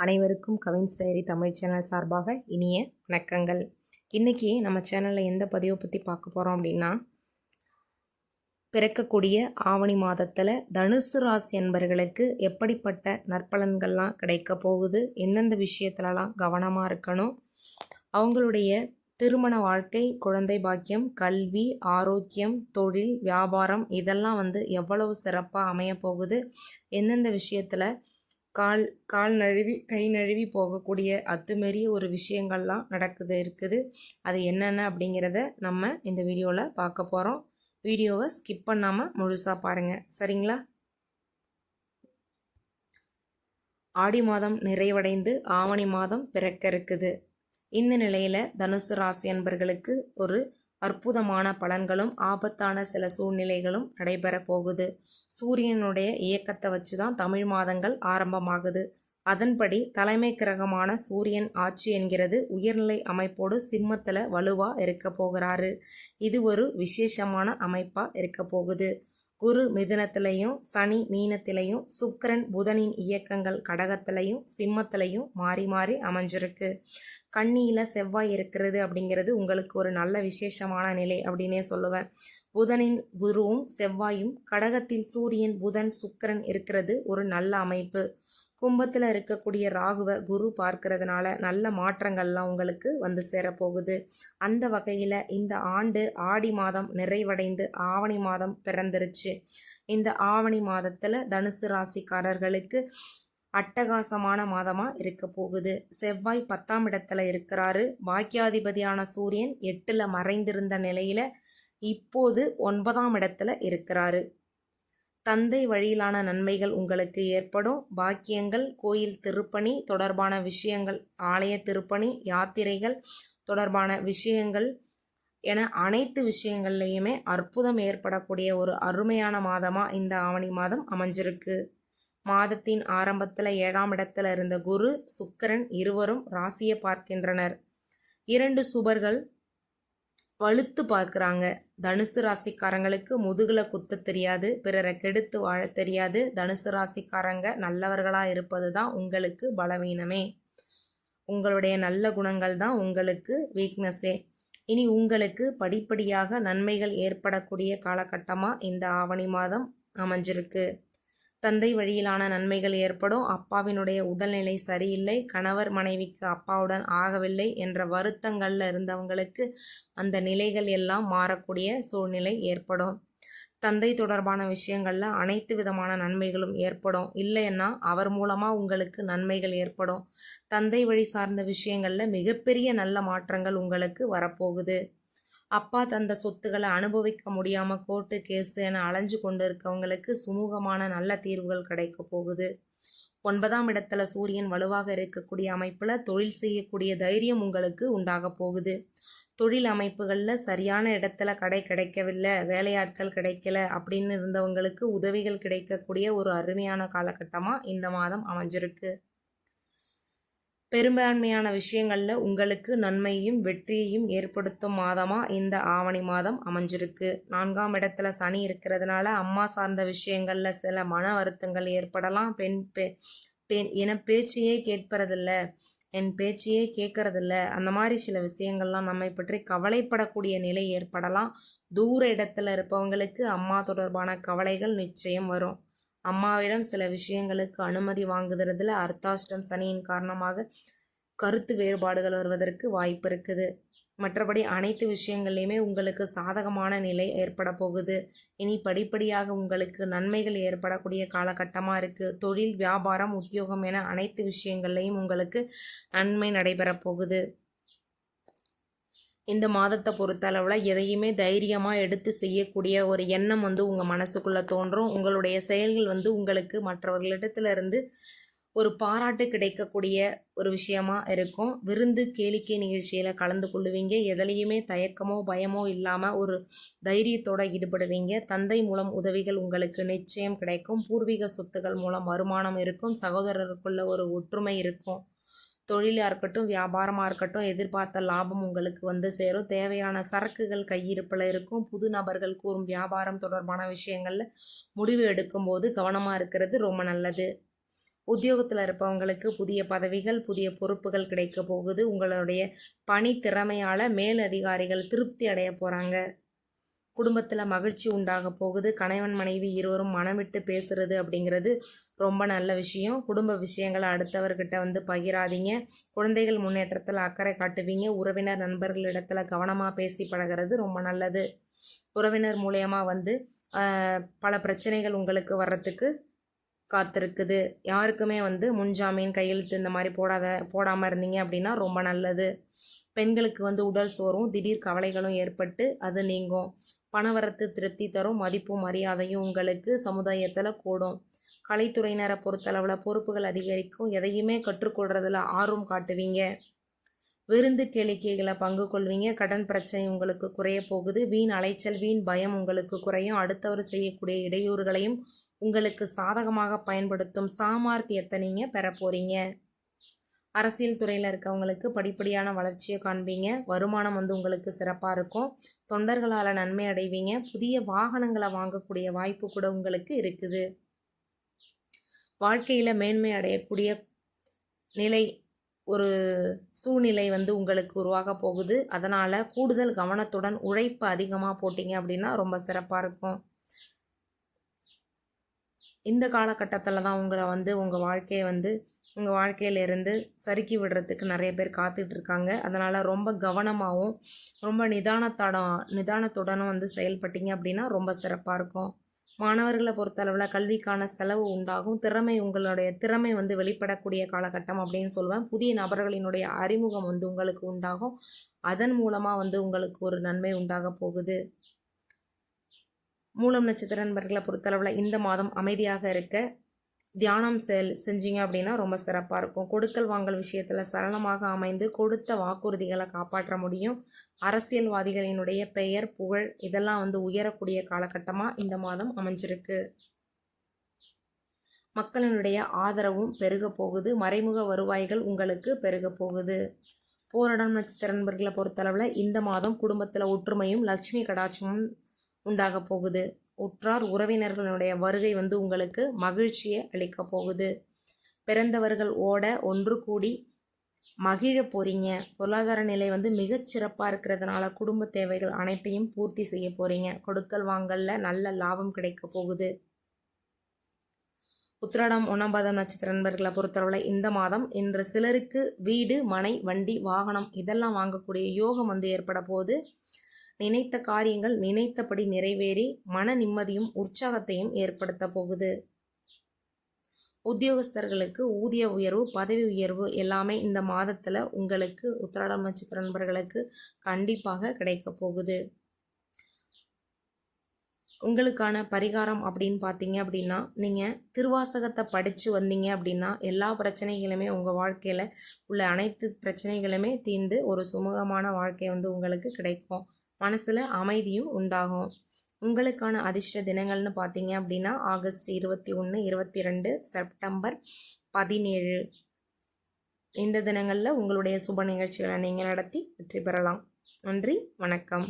அனைவருக்கும் கவின் செயரி தமிழ் சேனல் சார்பாக இனிய வணக்கங்கள். இன்றைக்கி நம்ம சேனலில் எந்த பதிவை பற்றி பார்க்க போகிறோம் அப்படின்னா பிறக்கக்கூடிய ஆவணி மாதத்தில் தனுசு ராசி என்பர்களுக்கு எப்படிப்பட்ட நற்பலன்கள்லாம் கிடைக்க போகுது எந்தெந்த விஷயத்துலலாம் கவனமாக இருக்கணும் அவங்களுடைய திருமண வாழ்க்கை குழந்தை பாக்கியம் கல்வி ஆரோக்கியம் தொழில் வியாபாரம் இதெல்லாம் வந்து எவ்வளவு சிறப்பாக அமைய போகுது எந்தெந்த விஷயத்தில் கால் கால் நழுவி கை நழுவி போகக்கூடிய அத்துமீறிய ஒரு விஷயங்கள்லாம் நடக்குது இருக்குது. அது என்னென்ன அப்படிங்கிறத நம்ம இந்த வீடியோவில் பார்க்க போகிறோம் வீடியோவை ஸ்கிப் பண்ணாமல் முழுசாக பாருங்கள் சரிங்களா? ஆடி மாதம் நிறைவடைந்து ஆவணி மாதம் பிறக்க இருக்குது இந்த நிலையில் தனுசு ராசி என்பர்களுக்கு ஒரு அற்புதமான பலன்களும் ஆபத்தான சில சூழ்நிலைகளும் நடைபெற போகுது. சூரியனுடைய இயக்கத்தை வச்சு தான் தமிழ் மாதங்கள் ஆரம்பமாகுது. அதன்படி தலைமை கிரகமான சூரியன் ஆட்சி என்கிறது உயர்நிலை அமைப்போடு சிம்மத்தில் வலுவாக இருக்க போகிறாரு. இது ஒரு விசேஷமான அமைப்பாக இருக்க போகுது. குரு மிதுனத்திலையும் சனி மீனத்திலையும் சுக்கரன் புதனின் இயக்கங்கள் கடகத்திலையும் சிம்மத்திலையும் மாறி மாறி அமைஞ்சிருக்கு. கண்ணியில் செவ்வாய் இருக்கிறது அப்படிங்கிறது உங்களுக்கு ஒரு நல்ல விசேஷமான நிலை அப்படின்னே சொல்லுவேன். புதனின் குருவும் செவ்வாயும் கடகத்தில் சூரியன் புதன் சுக்கரன் இருக்கிறது ஒரு நல்ல அமைப்பு. கும்பத்தில் இருக்கக்கூடிய ராகுவை குரு பார்க்கறதுனால நல்ல மாற்றங்கள்லாம் உங்களுக்கு வந்து சேரப்போகுது. அந்த வகையில் இந்த ஆண்டு ஆடி மாதம் நிறைவடைந்து ஆவணி மாதம் பிறந்துருச்சு. இந்த ஆவணி மாதத்தில் தனுசு ராசிக்காரர்களுக்கு அட்டகாசமான மாதமாக இருக்க போகுது. செவ்வாய் பத்தாம் இடத்துல இருக்கிறாரு. பாக்கியாதிபதியான சூரியன் எட்டில் மறைந்திருந்த நிலையில் இப்போது ஒன்பதாம் இடத்துல இருக்கிறாரு. தந்தை வழியிலான நன்மைகள் உங்களுக்கு ஏற்படும். பாக்கியங்கள் கோயில் திருப்பணி தொடர்பான விஷயங்கள் ஆலய திருப்பணி யாத்திரைகள் தொடர்பான விஷயங்கள் என அனைத்து விஷயங்கள்லையுமே அற்புதம் ஏற்படக்கூடிய ஒரு அருமையான மாதமாக இந்த ஆவணி மாதம் அமைஞ்சிருக்கு. மாதத்தின் ஆரம்பத்தில் ஏழாம் இடத்துல இருந்த குரு சுக்கரன் இருவரும் ராசியை பார்க்கின்றனர். இரண்டு சுபர்கள் வலுத்து பார்க்குறாங்க. தனுசு ராசிக்காரங்களுக்கு முதுகில் குத்த தெரியாது பிறரை கெடுத்து வாழ தெரியாது. தனுசு ராசிக்காரங்க நல்லவர்களாக இருப்பது தான் உங்களுக்கு பலவீனமே. உங்களுடைய நல்ல குணங்கள் தான் உங்களுக்கு வீக்னஸே இனி உங்களுக்கு படிப்படியாக நன்மைகள் ஏற்படக்கூடிய காலகட்டமாக இந்த ஆவணி மாதம் அமைஞ்சிருக்கு. தந்தை வழியிலான நன்மைகள் ஏற்படும். அப்பாவினுடைய உடல்நிலை சரியில்லை. கணவர் மனைவிக்கு அப்பாவுடன் ஆகவில்லை என்ற வருத்தங்களில் இருந்தவங்களுக்கு அந்த நிலைகள் எல்லாம் மாறக்கூடிய சூழ்நிலை ஏற்படும். தந்தை தொடர்பான விஷயங்களில் அனைத்து விதமான நன்மைகளும் ஏற்படும். இல்லைன்னா அவர் மூலமாக உங்களுக்கு நன்மைகள் ஏற்படும். தந்தை வழி சார்ந்த விஷயங்களில் மிகப்பெரிய நல்ல மாற்றங்கள் உங்களுக்கு வரப்போகுது. அப்பா தந்த சொத்துக்களை அனுபவிக்க முடியாமல் கோர்ட்டு கேஸ் என அலைஞ்சு கொண்டு இருக்கவங்களுக்கு சுமூகமான நல்ல தீர்வுகள் கிடைக்க போகுது. ஒன்பதாம் இடத்துல சூரியன் வலுவாக இருக்கக்கூடிய அமைப்பில் தொழில் செய்யக்கூடிய தைரியம் உங்களுக்கு உண்டாக போகுது. தொழில் அமைப்புகளில் சரியான இடத்துல கடை கிடைக்கவில்லை வேலையாட்கள் கிடைக்கல அப்படின்னு இருந்தவங்களுக்கு உதவிகள் கிடைக்கக்கூடிய ஒரு அருமையான காலகட்டமாக இந்த மாதம் அமைஞ்சிருக்கு. பெரும்பான்மையான விஷயங்களில் உங்களுக்கு நன்மையும் வெற்றியையும் ஏற்படுத்தும் மாதமாக இந்த ஆவணி மாதம் அமைஞ்சிருக்கு. நான்காம் இடத்துல சனி இருக்கிறதுனால அம்மா சார்ந்த விஷயங்களில் சில மன வருத்தங்கள் ஏற்படலாம். பெண் பெ பெண் என பேச்சையே கேட்பறதில்ல. என் பேச்சையே கேட்கறதில்ல. அந்த மாதிரி சில விஷயங்கள்லாம் நம்மை பற்றி கவலைப்படக்கூடிய நிலை ஏற்படலாம். தூர இடத்துல இருப்பவங்களுக்கு அம்மா தொடர்பான கவலைகள் நிச்சயம் வரும். அம்மாவிடம் சில விஷயங்களுக்கு அனுமதி வாங்குகிறதுல அர்த்தாஷ்டம் சனியின் காரணமாக கருத்து வேறுபாடுகள் வருவதற்கு வாய்ப்பு இருக்குது. மற்றபடி அனைத்து விஷயங்கள்லையுமே உங்களுக்கு சாதகமான நிலை ஏற்பட போகுது. இனி படிப்படியாக உங்களுக்கு நன்மைகள் ஏற்படக்கூடிய காலகட்டமாக இருக்குது தொழில் வியாபாரம் உத்தியோகம் என அனைத்து விஷயங்கள்லையும் உங்களுக்கு நன்மை நடைபெறப் போகுது. இந்த மாதத்தை பொறுத்தளவில் எதையுமே தைரியமாக எடுத்து செய்யக்கூடிய ஒரு எண்ணம் வந்து உங்கள் மனசுக்குள்ளே தோன்றும். உங்களுடைய செயல்கள் வந்து உங்களுக்கு மற்றவர்களிடத்துலேருந்து ஒரு பாராட்டு கிடைக்கக்கூடிய ஒரு விஷயமா இருக்கும். விருந்து கேளிக்கை நிகழ்ச்சியில் கலந்து கொள்ளுவீங்க. எதுலேயுமே தயக்கமோ பயமோ இல்லாமல் ஒரு தைரியத்தோடு ஈடுபடுவீங்க. தந்தை மூலம் உதவிகள் உங்களுக்கு நிச்சயம் கிடைக்கும். பூர்வீக சொத்துக்கள் மூலம் வருமானம் இருக்கும். சகோதரருக்குள்ள ஒரு ஒற்றுமை இருக்கும். தொழிலாக இருக்கட்டும் வியாபாரமாக இருக்கட்டும் எதிர்பார்த்த லாபம் உங்களுக்கு வந்து சேரும். தேவையான சரக்குகள் கையிருப்பில் இருக்கும். புது நபர்கள் கூறும் வியாபாரம் தொடர்பான விஷயங்களில் முடிவு எடுக்கும்போது கவனமாக இருக்கிறது ரொம்ப நல்லது. உத்தியோகத்தில் இருப்பவங்களுக்கு புதிய பதவிகள் புதிய பொறுப்புகள் கிடைக்க போகுது. உங்களுடைய பணி திறமையால் மேல் அதிகாரிகள் திருப்தி அடைய போகிறாங்க குடும்பத்தில் மகிழ்ச்சி உண்டாக போகுது. கணவன் மனைவி இருவரும் மனம் விட்டு பேசுறது அப்படிங்கிறது ரொம்ப நல்ல விஷயம். குடும்ப விஷயங்களை அடுத்தவர்கிட்ட வந்து பகிராதீங்க. குழந்தைகள் முன்னேற்றத்தில் அக்கறை காட்டுவீங்க. உறவினர் நண்பர்களிடத்துல கவனமாக பேசி பழகிறது ரொம்ப நல்லது. உறவினர் மூலயமா வந்து பல பிரச்சனைகள் உங்களுக்கு வர்றதுக்கு காத்திருக்குது. யாருக்குமே வந்து முன்ஜாமீன் கையெழுத்து இந்த மாதிரி போடாத போடாமல் இருந்தீங்க அப்படின்னா ரொம்ப நல்லது. பெண்களுக்கு வந்து உடல் சோறும் திடீர் கவலைகளும் ஏற்பட்டு அது நீங்கும். பணவரத்து திருப்தி தரும் மதிப்பும் மரியாதையும் உங்களுக்கு சமுதாயத்தில் கூடும். கலைத்துறையினரை பொறுத்தளவில் பொறுப்புகள் அதிகரிக்கும். எதையுமே கற்றுக்கொள்றதில் ஆர்வம் காட்டுவீங்க. விருந்து கேளிக்கைகளை பங்கு கொள்வீங்க. கடன் பிரச்சனை உங்களுக்கு குறைய போகுது. வீண் அலைச்சல் வீண் பயம் உங்களுக்கு குறையும். அடுத்தவர் செய்யக்கூடிய இடையூறுகளையும் உங்களுக்கு சாதகமாக பயன்படுத்தும் சாமார்த்தியத்தை நீங்கள் பெற போகிறீங்க அரசியல் துறையில் இருக்கவங்களுக்கு படிப்படியான வளர்ச்சியை காண்பீங்க. வருமானம் வந்து உங்களுக்கு சிறப்பாக இருக்கும். தொண்டர்களால் நன்மை அடைவீங்க. புதிய வாகனங்களை வாங்கக்கூடிய வாய்ப்பு கூட உங்களுக்கு இருக்குது. வாழ்க்கையில் மேன்மை அடையக்கூடிய நிலை ஒரு சூழ்நிலை வந்து உங்களுக்கு உருவாக போகுது. அதனால் கூடுதல் கவனத்துடன் உழைப்பு அதிகமாக போட்டிங்க அப்படின்னா ரொம்ப சிறப்பாக இருக்கும். இந்த காலகட்டத்தில் தான் உங்களை வந்து உங்கள் வாழ்க்கையை வந்து உங்கள் வாழ்க்கையிலேருந்து சறுக்கி விடுறதுக்கு நிறைய பேர் காத்துட்டு இருக்காங்க அதனால் ரொம்ப கவனமாகவும் ரொம்ப நிதானத்தடம் நிதானத்துடனும் வந்து செயல்பட்டீங்க அப்படின்னா ரொம்ப சிறப்பாக இருக்கும். மாணவர்களை பொறுத்தளவில் கல்விக்கான செலவு உண்டாகும். திறமை உங்களுடைய திறமை வந்து வெளிப்படக்கூடிய காலகட்டம் அப்படின்னு சொல்லுவேன். புதிய நபர்களினுடைய அறிமுகம் வந்து உங்களுக்கு உண்டாகும். அதன் மூலமாக வந்து உங்களுக்கு ஒரு நன்மை உண்டாக போகுது. மூலம் நட்சத்திர நண்பர்களை பொறுத்தளவில் இந்த மாதம் அமைதியாக இருக்க தியானம் செல் செஞ்சீங்க அப்படின்னா ரொம்ப சிறப்பாக இருக்கும். கொடுக்கல் வாங்கல் விஷயத்தில் சரளமாக அமைந்து கொடுத்த வாக்குறுதிகளை காப்பாற்ற முடியும். அரசியல்வாதிகளினுடைய பெயர் புகழ் இதெல்லாம் வந்து உயரக்கூடிய காலகட்டமாக இந்த மாதம் அமைஞ்சிருக்கு. மக்களினுடைய ஆதரவும் பெருக போகுது. மறைமுக வருவாய்கள் உங்களுக்கு பெருக போகுது. போராடம் நட்சத்திர நண்பர்களை பொறுத்தளவில் இந்த மாதம் குடும்பத்தில் ஒற்றுமையும் லக்ஷ்மி கடாட்சமும் உண்டாக போகுது. உற்றார் உறவினர்களுடைய வருகை வந்து உங்களுக்கு மகிழ்ச்சியை அளிக்க போகுது. பிறந்தவர்கள் ஓட ஒன்று கூடி மகிழ போகிறீங்க பொருளாதார நிலை வந்து மிகச்சிறப்பாக இருக்கிறதுனால குடும்ப தேவைகள் அனைத்தையும் பூர்த்தி செய்ய போகிறீங்க கொடுக்கல் வாங்கல்ல நல்ல லாபம் கிடைக்க போகுது. உத்திராடம் ஒன்றாம் நட்சத்திர நண்பர்களை பொறுத்தளவில் இந்த மாதம் இன்று சிலருக்கு வீடு மனை வண்டி வாகனம் இதெல்லாம் வாங்கக்கூடிய யோகம் வந்து ஏற்பட போகுது. நினைத்த காரியங்கள் நினைத்தபடி நிறைவேறி மன நிம்மதியும் உற்சாகத்தையும் ஏற்படுத்த போகுது. உத்தியோகஸ்தர்களுக்கு ஊதிய உயர்வு பதவி உயர்வு எல்லாமே இந்த மாதத்தில் உங்களுக்கு உத்திராடம் நட்சத்திர நண்பர்களுக்கு கண்டிப்பாக கிடைக்க போகுது. உங்களுக்கான பரிகாரம் அப்படின்னு பார்த்தீங்க அப்படின்னா நீங்கள் திருவாசகத்தை படித்து வந்தீங்க அப்படின்னா எல்லா பிரச்சனைகளுமே உங்கள் வாழ்க்கையில் உள்ள அனைத்து பிரச்சனைகளுமே தீர்ந்து ஒரு சுமூகமான வாழ்க்கை வந்து உங்களுக்கு கிடைக்கும். மனசில் அமைதியும் உண்டாகும். உங்களுக்கான அதிர்ஷ்ட தினங்கள்னு பார்த்தீங்க அப்படின்னா ஆகஸ்ட் இருபத்தி ஒன்று இருபத்தி ரெண்டு செப்டம்பர் பதினேழு. இந்த தினங்களில் உங்களுடைய சுப நிகழ்ச்சிகளை நீங்கள் நடத்தி வெற்றி பெறலாம். நன்றி வணக்கம்.